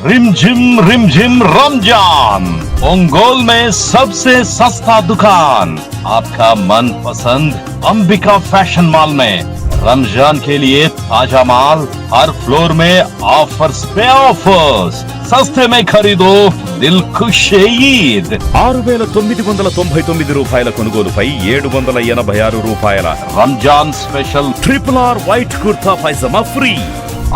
रिमझिम रिमझिम रमजान ओंगोल में सबसे सस्ता दुकान आपका मन पसंद अंबिका फैशन मॉल में रमजान के लिए ताजा माल हर फ्लोर में ऑफर्स पे ऑफर्स सस्ते में खरीदो दिल खुश ईद ఆరు వేల తొమ్మిది వందల తొంభై తొమ్మిది రూపాయల కొనుగోలుపై ఏడు వందల ఎనభై ఆరు రూపాయల Ramzan special triple R white kurta pyjama free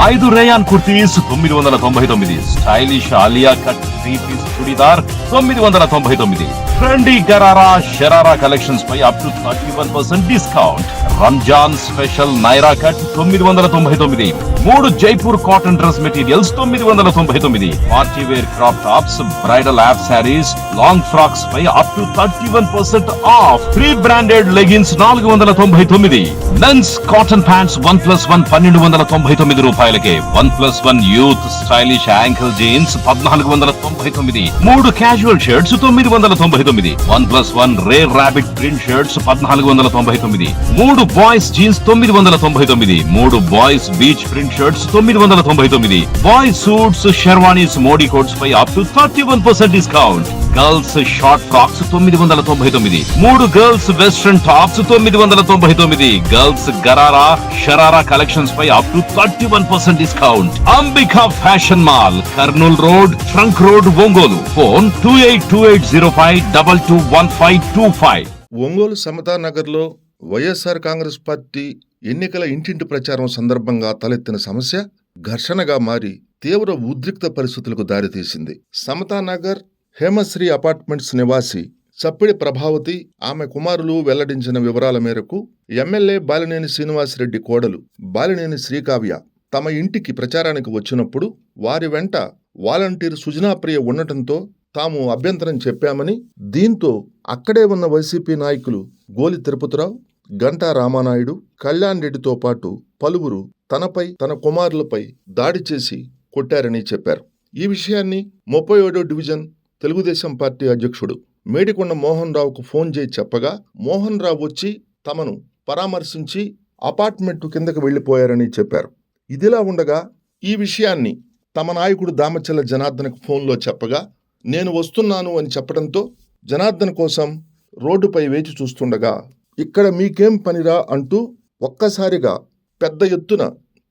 ఐదు రేయాన్ కుర్తీస్ తొమ్మిది వందల తొంభై తొమ్మిది. Stylish Alia cut three piece churidar తొమ్మిది వందల తొంభై తొమ్మిది. Trendy gharara sharara collections pi up to thirty one percent discount Ramzan special Naira cut తొమ్మిది వందల తొంభై తొమ్మిది. మూడు జైపూర్ కాటన్ డ్రెస్ మెటీరియల్స్ తొమ్మిది వందల తొంభై తొమ్మిది. Party wear crop tops bridal app saris long frocks pi up to thirty one percent off free branded leggings నాలుగు వందల తొంభై తొమ్మిది men's cotton pants one plus one పన్నెండు వందల తొంభై తొమ్మిది రూపాయలకే. One plus one youth stylish ankle jeans పద్నాలుగు వందల తొంభై తొమ్మిది మూడు క్యాజువల్ షర్ట్స్ తొమ్మిది వందల తొంభై తొమ్మిది. One plus one Rare Rabbit print shirts పద్నాలుగు వందల తొంభై తొమ్మిది మూడు బాయ్స్ జీన్స్ తొమ్మిది వందల తొంభై తొమ్మిది. మూడు బాయ్స్ బీచ్ ప్రింట్ షర్ట్స్ తొమ్మిది వందల తొంభై తొమ్మిది. Boys suits sherwanis Modi coats pi up to thirty one percent discount girls short frocks తొమ్మిది వందల తొంభై తొమ్మిది. మూడు గర్ల్స్ వెస్ట్రన్ టాప్స్ తొమ్మిది వందల తొంభై తొమ్మిది. Girls gharara sharara collections pi up to thirty one percent discount Ambika fashion mall Kurnool road trunk road Ongole. Phone two eight two eight zero five double two one five two five Ongole Samata నగర్లో YSR Congress party ఎన్నికల ఇంటింటి ప్రచారం సందర్భంగా తలెత్తిన సమస్య ఘర్షణగా మారి తీవ్ర ఉద్రిక్త పరిస్థితులకు దారితీసింది. సమతానగర్ హేమశ్రీ అపార్ట్మెంట్స్ నివాసి చప్పిడి ప్రభావతి ఆమె కుమారులు వెల్లడించిన వివరాల మేరకు ఎమ్మెల్యే బాలినేని శ్రీనివాసరెడ్డి కోడలు బాలినేని శ్రీకావ్య తమ ఇంటికి ప్రచారానికి వచ్చినప్పుడు వారి వెంట వాలంటీర్ సుజనాప్రియ ఉండటంతో తాము అభ్యంతరం చెప్పామని దీంతో అక్కడే ఉన్న వైసీపీ నాయకులు గోలి తిరుపతిరావు గంటా రామానాయుడు కళ్యాణ్ రెడ్డితో పాటు పలువురు తనపై తన కుమారులపై దాడి చేసి కొట్టారని చెప్పారు. ఈ విషయాన్ని ముప్పై ఏడో డివిజన్ తెలుగుదేశం పార్టీ అధ్యక్షుడు మేడికొండ మోహన్ రావుకు ఫోన్ చేసి చెప్పగా మోహన్ రావు వచ్చి తమను పరామర్శించి అపార్ట్మెంట్ కిందకు వెళ్ళిపోయారని చెప్పారు. ఇదిలా ఉండగా ఈ విషయాన్ని తమ నాయకుడు దామచల్ల జనార్దన్కు ఫోన్లో చెప్పగా నేను వస్తున్నాను అని చెప్పడంతో జనార్దన్ కోసం రోడ్డుపై వేచి చూస్తుండగా ఇక్కడ మీకేం పనిరా అంటూ ఒక్కసారిగా పెద్ద ఎత్తున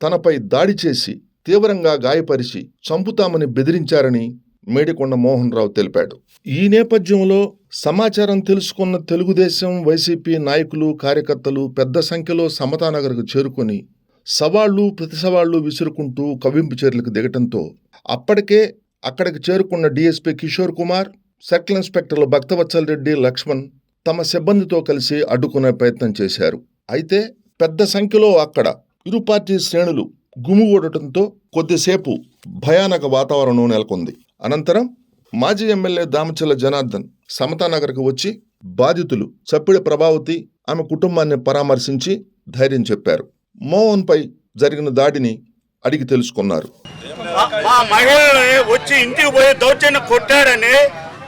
తనపై దాడి చేసి తీవ్రంగా గాయపరిచి చంపుతామని బెదిరించారని మేడికొండ మోహన్ రావు తెలిపాడు. ఈ నేపథ్యంలో సమాచారం తెలుసుకున్న తెలుగుదేశం వైసీపీ నాయకులు కార్యకర్తలు పెద్ద సంఖ్యలో సమతానగర్కు చేరుకొని సవాళ్ళు ప్రతిసవాళ్ళు విసురుకుంటూ కవింపు చర్యలకు దిగటంతో అప్పటికే అక్కడికి చేరుకున్న డీఎస్పీ కిషోర్ కుమార్ సర్కిల్ ఇన్స్పెక్టర్లు భక్తవత్సల్ రెడ్డి లక్ష్మణ్ తమ సిబ్బందితో కలిసి అడ్డుకునే ప్రయత్నం చేశారు. అయితే పెద్ద సంఖ్యలో అక్కడ ఇరు పార్టీ శ్రేణులు గుమిగూడటంతో కొద్దిసేపు భయానక వాతావరణం నెలకొంది. అనంతరం మాజీ ఎమ్మెల్యే దామచల్ల జనార్దన్ సమతానగర్కు వచ్చి బాధితులు చప్పిడి ప్రభావతి ఆమె కుటుంబాన్ని పరామర్శించి ధైర్యం చెప్పారు. మోహన్పై జరిగిన దాడిని అడిగి తెలుసుకున్నారు. మా- మహిళని వచ్చి ఇంటికి పోయి దౌర్జన్యం కొట్టారని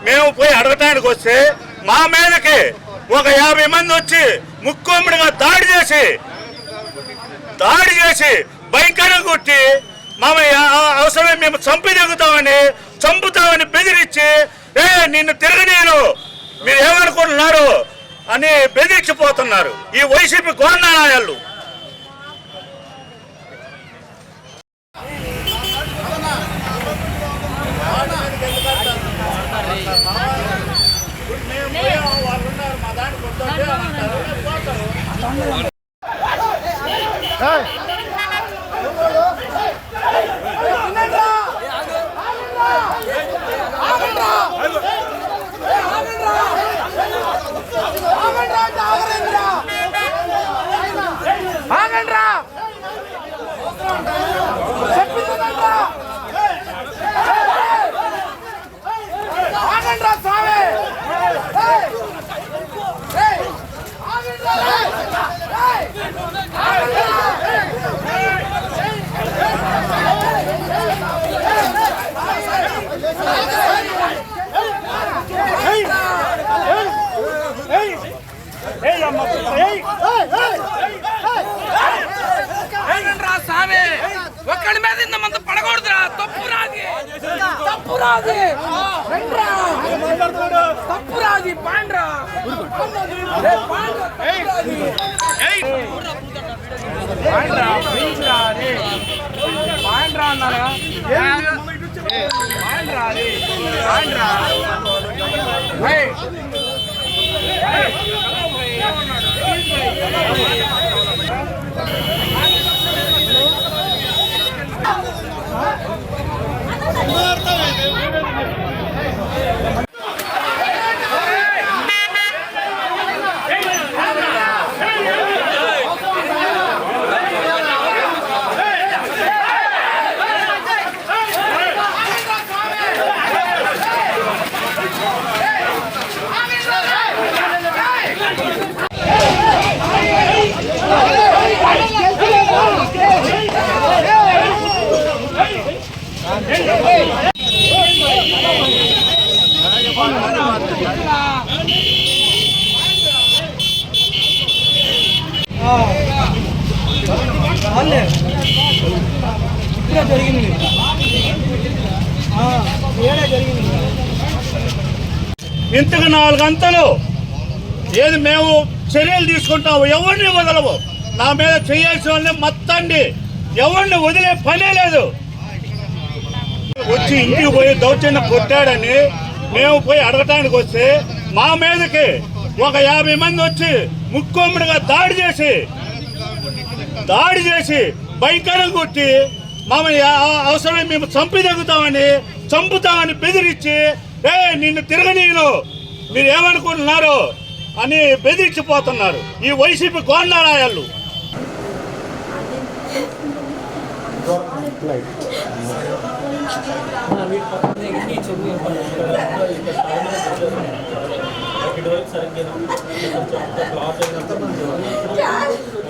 మేము పోయి అడగటానికి వస్తే మా మీదకి ఒక యాభై మంది వచ్చి ముక్కోముడిగా దాడి చేసి దాడి చేసి భయంకరంగా కొట్టి మామయ్య ఆ- అవసరమే మేము చంపి దిగుతామని చంపుతామని బెదిరించి ఏ నిన్ను తిరగనీయను. మీరు ఏమనుకుంటున్నారు? అని బెదిరించిపోతున్నారు. ఈ వైసీపీ గోండానాయాలు ఒక్కడి మీద ఇంత మంది పడకూడదురా. తప్పు రాది తప్పురాది రండ్రా. తప్పురాది పాండ్రా. రే. పాండ్రా తప్పురాది పాండ్రా పాండ్రా. అన్నారా ఇంతకు నాలుగు అంతలు ఏది మేము చర్యలు తీసుకుంటాము ఎవరిని వదలవు నా మీద చేయాల్సిన వాళ్ళని మత్తండి. ఎవరిని వదిలే పనే లేదు. వచ్చి ఇంటికి పోయి దౌర్జన్యం కొట్టాడని మేము పోయి అడగటానికి వస్తే మా మీదకి ఒక యాభై మంది వచ్చి ముక్కోమ్మడిగా దాడి చేసి దాడి చేసి భయంకరం కొట్టి మమ్మల్ని అవసరమే మేము చంపి తగ్గుతామని చంపుతామని బెదిరించి ఏ నిన్ను తిరగనీయను. మీరు ఏమనుకుంటున్నారు అని బెదిరించిపోతున్నారు ఈ వైసీపీ గోండారాయాళ్ళు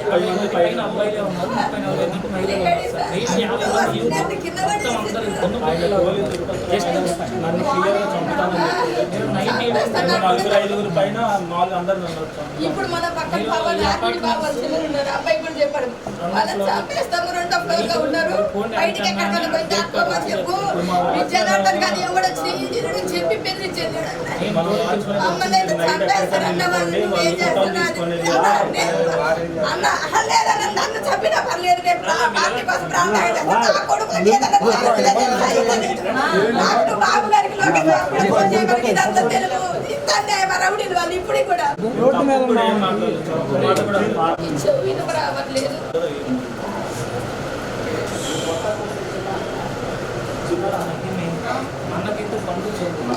ముప్పై మంది పైన అబ్బాయిలే ఉన్నారు. ముప్పై నలభై మంది మహిళలు ఉన్నారు. సార్ వెయ్యి యాభై మంది యూత్ మొత్తం అందరూ ఇబ్బంది జస్ట్ నన్ను క్లియర్గా చంపుతానని చెప్పి నేను నైన్టీ నలుగురు ఐదుగురు పైన నాలుగు అందరు నన్ను చంపుతాను. ఇప్పుడు మన పక్కన బాబాలు ఆర్మీ బాబాలు చిల్లర ఉన్నారు అబ్బాయి కూడా చెప్పాడు వాళ్ళని చంపేస్తాము రెండో ఫ్లోర్లో ఉన్నారు బయటికి ఎక్కడికైనా పోయి దాక్కోమని చెప్పు విద్యార్థులు కానీ ఎవడ చేయని చెప్పి బెదిరించేది మమ్మల్ని చంపేస్తారు అన్న వాళ్ళు ఏం చేస్తున్నారు అన్న, అహలే నన్ను చంపినా పర్లేదు రేపు నా పార్టీ కోసం చేస్తా. నా కొడుకులకి ఏదైనా చేయాలని నాకు నువ్వు బాబు గారికి లోకేష్ బాబు కూడా ఫోన్ చేయమని ఇదంతా తెలుగు ఇంత అన్యాయం రౌడీలు వాళ్ళు ఇప్పుడు కూడా. ఇప్పుడు ఏం మాట్లాడలేదు. మాట కూడా చెవు వినప రావట్లేదు అన్నకైతే పండు చదువు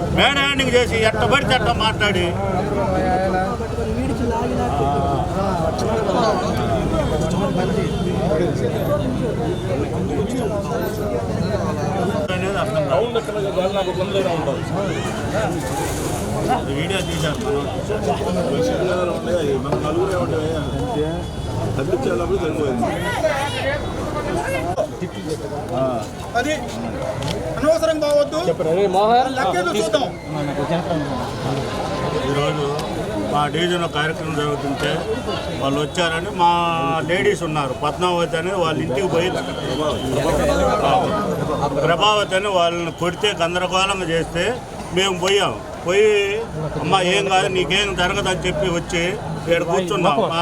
మేడ హ్యాండింగ్ చేసి ఎట్ట పడితే అట్ట మాట్లాడి అనేది అర్థం. వీడియో తీశాను అది అనవసరం కావద్దు. చూద్దాం. ఈరోజు మా డివిజన్లో కార్యక్రమం జరుగుతుంటే వాళ్ళు వచ్చారని మా లేడీస్ ఉన్నారు. పద్మావతి అని వాళ్ళ ఇంటికి పోయి ప్రభావతి అని వాళ్ళని కొడితే గందరగోళంగా చేస్తే మేము పోయాం. పోయి అమ్మ ఏం కాదు నీకేం జరగదని చెప్పి వచ్చి ఇక్కడ కూర్చున్నాం. మా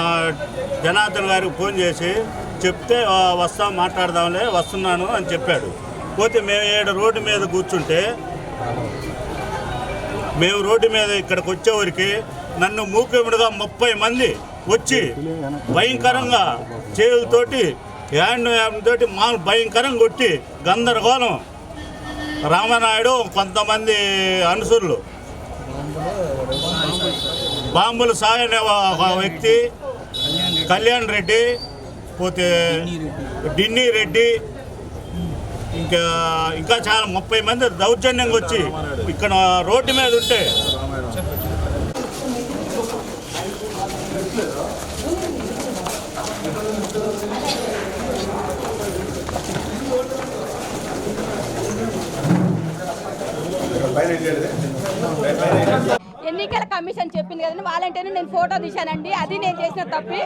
జనార్దన్ గారికి ఫోన్ చేసి చెప్తే "ఆ, వస్తాం మాట్లాడదాంలే వస్తున్నాను అని చెప్పాడు. పోతే మేము ఏడు రోడ్డు మీద కూర్చుంటే మేము రోడ్డు మీద ఇక్కడికి వచ్చేవరికి నన్ను మూకుముడిగా ముప్పై మంది వచ్చి భయంకరంగా చేతులతోటి హ్యాండ్ హ్యాండ్ తోటి మా భయంకరంగా కొట్టి గందరగోళం. రామనాయుడు కొంతమంది అనుసరులు బాంబులు సాయనే ఒక వ్యక్తి కళ్యాణ్ రెడ్డి పోతే డిన్నీ రెడ్డి ఇంకా ఇంకా చాలా ముప్పై మంది దౌర్జన్యంగా వచ్చి ఇక్కడ రోడ్డు మీద ఉంటే. ఎన్నికల కమిషన్ చెప్పింది కదండి. వాళ్ళంటేనే నేను ఫోటో తీశానండి. అది నేను చేసిన తప్పి.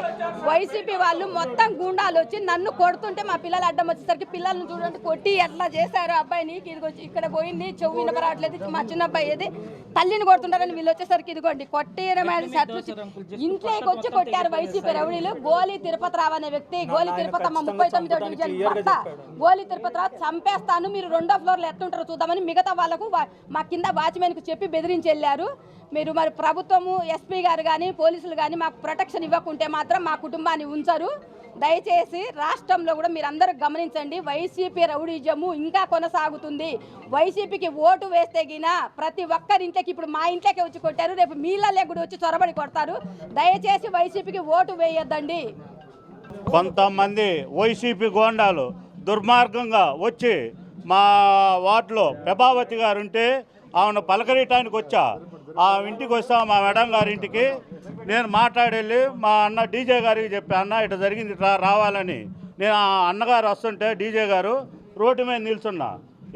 వైసీపీ వాళ్ళు మొత్తం గుండాలు వచ్చి నన్ను కొడుతుంటే మా పిల్లలు అడ్డం వచ్చేసరికి పిల్లల్ని చూడండి కొట్టి ఎట్లా చేశారు అబ్బాయిని ఇదిగో వచ్చి ఇక్కడ పోయింది చెవు వినపరాట్లేదు మా చిన్న అబ్బాయి ఏది? తల్లిని కొడుతుంటారని వీళ్ళు వచ్చేసరికి ఇదిగోండి షర్ట్లు ఇంట్లోకి వచ్చి కొట్టారు వైసీపీ రౌడీలు. గోలి తిరుపతి రావు అనే వ్యక్తి గోలి తిరుపతి అమ్మ ముప్పై తొమ్మిదో డివిజన్ భర్త గోలి తిరుపతి రావు చంపేస్తాను మీరు రెండో ఫ్లోర్లో ఎట్లుంటారో చూద్దామని మిగతా వాళ్ళకు మా కింద వాచ్మెన్కి చెప్పి బెదిరించి వెళ్ళారు. మీరు మరి ప్రభుత్వము ఎస్పీ గారు కానీ పోలీసులు కానీ మాకు ప్రొటెక్షన్ ఇవ్వకుంటే మాత్రం మా కుటుంబాన్ని ఉంచరు. దయచేసి రాష్ట్రంలో కూడా మీరు గమనించండి వైసీపీ రౌడీజము ఇంకా కొనసాగుతుంది. వైసీపీకి ఓటు వేస్తే గిన ప్రతి ఒక్కరి ఇంట్లోకి ఇప్పుడు మా ఇంట్లోకి వచ్చి కొట్టారు రేపు మీళ్ళలే కూడా వచ్చి చొరబడి కొడతారు. దయచేసి వైసీపీకి ఓటు వేయొద్దండి. కొంతమంది వైసీపీ గోండాలు దుర్మార్గంగా వచ్చి మా వార్డులో ప్రభావతి గారు ఉంటే ఆమెను పలకరీయటానికి వచ్చా? ఆ ఇంటికి వస్తాం మా మేడం గారి ఇంటికి. నేను మాట్లాడెళ్ళి మా అన్న డీజే గారికి చెప్పి అన్న ఇట్లా జరిగింది రావాలని. నేను ఆ అన్నగారు వస్తుంటే డీజే గారు రోడ్డు మీద నిల్చున్నా.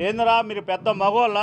ఏందిరా మీరు పెద్ద మగవాళ్ళ